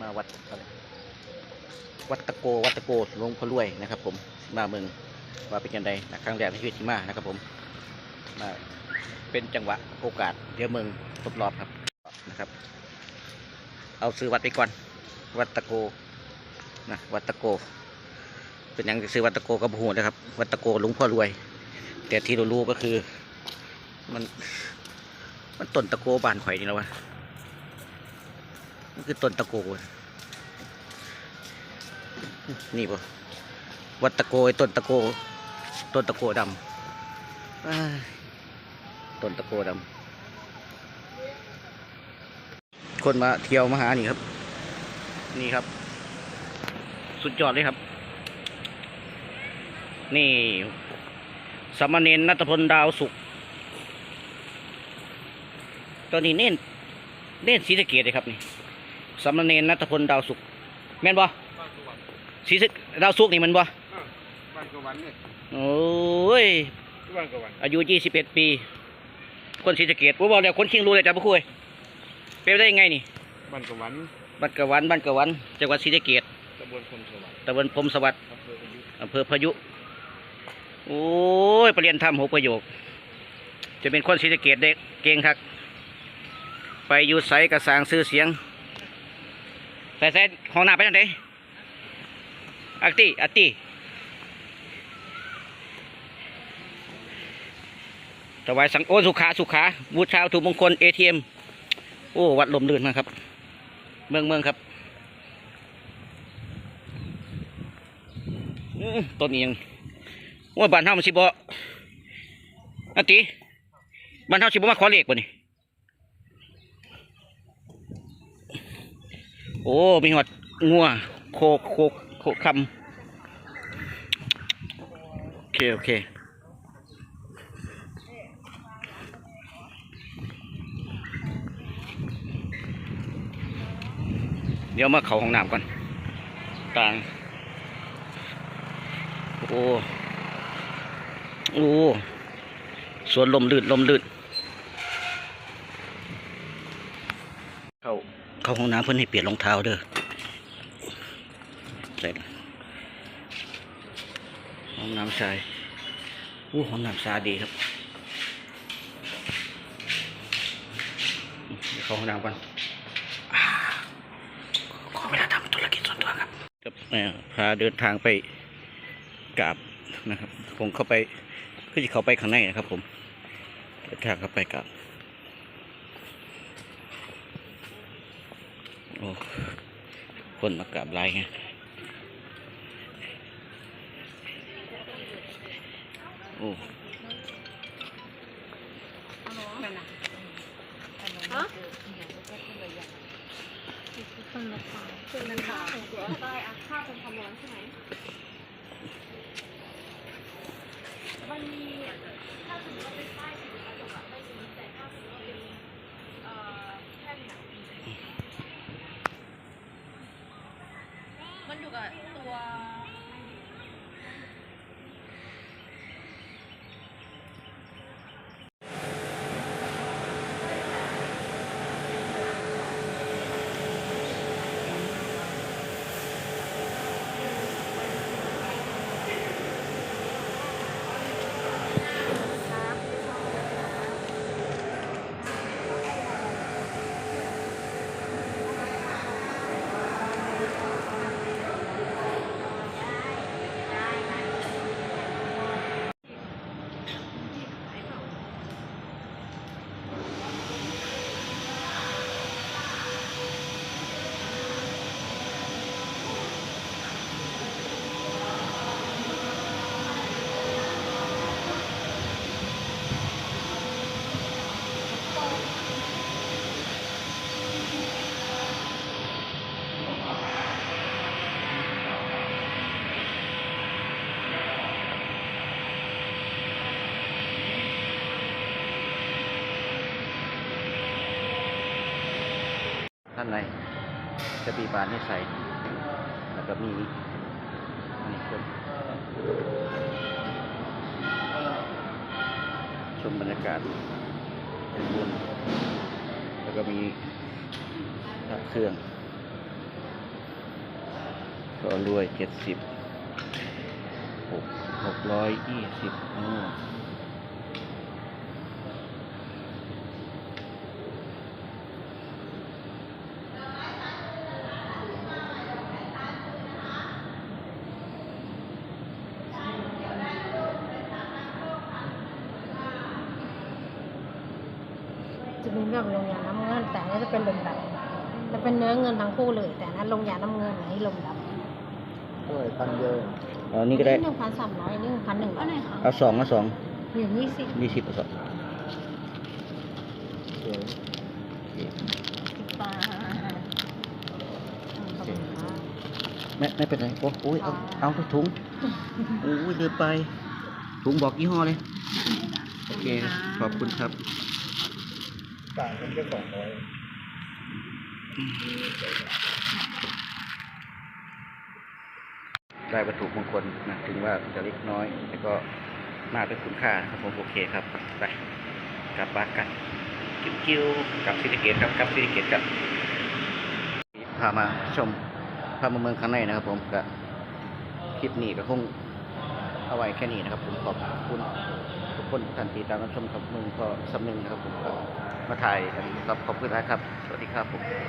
มาวัดอะไรวัดตะโกวัดตะโกหลวงพ่อรวยนะครับ ผมมาเมืองว่าเป็นยังไงครั้งแรกในชีวิตที่มานะครับ ผมมาเป็นจังหวะโอกาสเดี๋ยวเมืองทดลองครับนะครับ เอาซื้อวัดไปก่อน วัดตะโกนะวัดตะโก เป็นยังจะซื้อวัดตะโกกับหูนะครับ วัดตะโกหลวงพ่อรวย แต่ที่เรารู้ก็คือ มัน มันต้นตะโกบานข่อยนี่แล้ววะ นี่คือต้นตะโกนี่ปะวัดตะโกไอ้ต้นตะโกต้นตะโกดำอ้าต้นตะโกดำคนมาเที่ยวมาหานี่ครับ นี่ครับ สุดยอดเลยครับ นี่สามเณรนัตพลดาวสุขตอนนี้เน้นเน้นศรีสะเกดเลยครับนี่ สามเณรนัตพลดาวสุขแม่นบ่บ้านกวันศรีสะดาวสุขนี่มันบ่อ่าบ้านกวันเนี่ยโอ้ยบ้านกวันอายุยี่สิบเอ็ดปี คนศรีสะเกดผมบอกแล้วคนชิงรู้เลยจ้ะพ่อคุยเป็นไปได้ยังไงนี่บ้านกวันบ้านกะวันบ้านกะวันจังหวัดศรีสะเกดตำบลพรมสวัสดิ์ตำบลพรมสวัสดิ์อำเภอพายุอำเภอพายุโอ้ยไปเรียนทำหกประโยค จะเป็นคนศรีสะเกดเด็กเก่งครับไปอยู่ไสกระสร้างซื้อเสียง ใส่ใส่ห้องน้ำไปทางไหนอักติอักติถวายสังโอ้สุขาสุขาบูชาวัตถุมงคลเอทีเอ็มโอ้ วัดลมลื่นมากครับ เมืองเมืองครับอื้อต้นนี้ยังว่าบ้านเฮามันสิบ่อันติบ้านเฮาสิบ่มาขอเลขบ่นี่ โอ้ มีหอดงัวโคกโคกโคกคำโอเค โอเคเดี๋ยวมาเขาห้องน้ำก่อนต่าง โอ้ โอ้ สวนลมลื่นลมลื่น เข้า เข้าห้องน้ำเพื่อนให้เปลี่ยนรองเท้าเด้อใส่ห้องน้ำชายอู้ห้องน้ำสะอาดดีครับเข้าห้องน้ำก่อนขอเวลาทำธุรกิจส่วนตัวครับครับเอ่พาเดินทางไปกราบนะครับ ผมเข้าไปคือจะเข้าไปข้างในนะครับผมเดินทางเข้าไปกราบ โอ้คนมากราบไหลไงโอ้ฮะคนละฝาคนละฝาตัวได้อะค่าเป็นความร้อนใช่ไหมมันมีถ้าสมมติว่าเป็นป้ายสีกระจกอะไม่มีแต่ถ้าสมมติว่าเป็นเอ่อแท่นอะ มันอยู่กับตัวานในจะมีบานให้ใส่แล้วก็มีนี่ชมชมบรรยากาศเป็นบุญแล้วก็มีพระเครื่องก็รวยเจ็ดสิบหกหกร้อยยี่สิบอ๋อ จะมีแบบลงยาน้ำเงิน แต่อันนี้จะเป็นลมดำจะเป็นเนื้อเงินทั้งคู่เลย แต่อันนั้นลงยาน้ำเงินอันนี้ลมดำด้วยพันเดียวเอานี่ก็ได้หนึ่งพันสามร้อยนี่หนึ่งพันหนึ่งร้อัอนยไหนคะเอาสองเอาสองอยู่ยี่สิบยี่สิบเอาสองสวยปลาขอบคุณค่ะไม่ไม่เป็นไรโอ้โอ้ยเอาเอาทุกถุงโอ้ยเดินไปถุงบอกยี่ห้อเลย โอเค ขอบคุณครับ ต่างกันแค่สองร้อยได้วัตถุมงคลนะถึงว่าจะเล็กน้อยแต่ก็มากด้วยคุณค่านะครับผมโอเคครับไปกลับบ้านกันกิ้วกิ้วกลับซิติเกตครับกลับซิติเกตกันพามาชมพามาเมืองข้างในนะครับผมก็คลิปนี้ก็คงเอาไว้แค่นี้นะครับผมขอบคุณทุกคนทันทีตามรับชมกับเมืองก็สำนึงนะครับผมก็ มาถ่ายครับขอบคุณนะครับ สวัสดีครับผม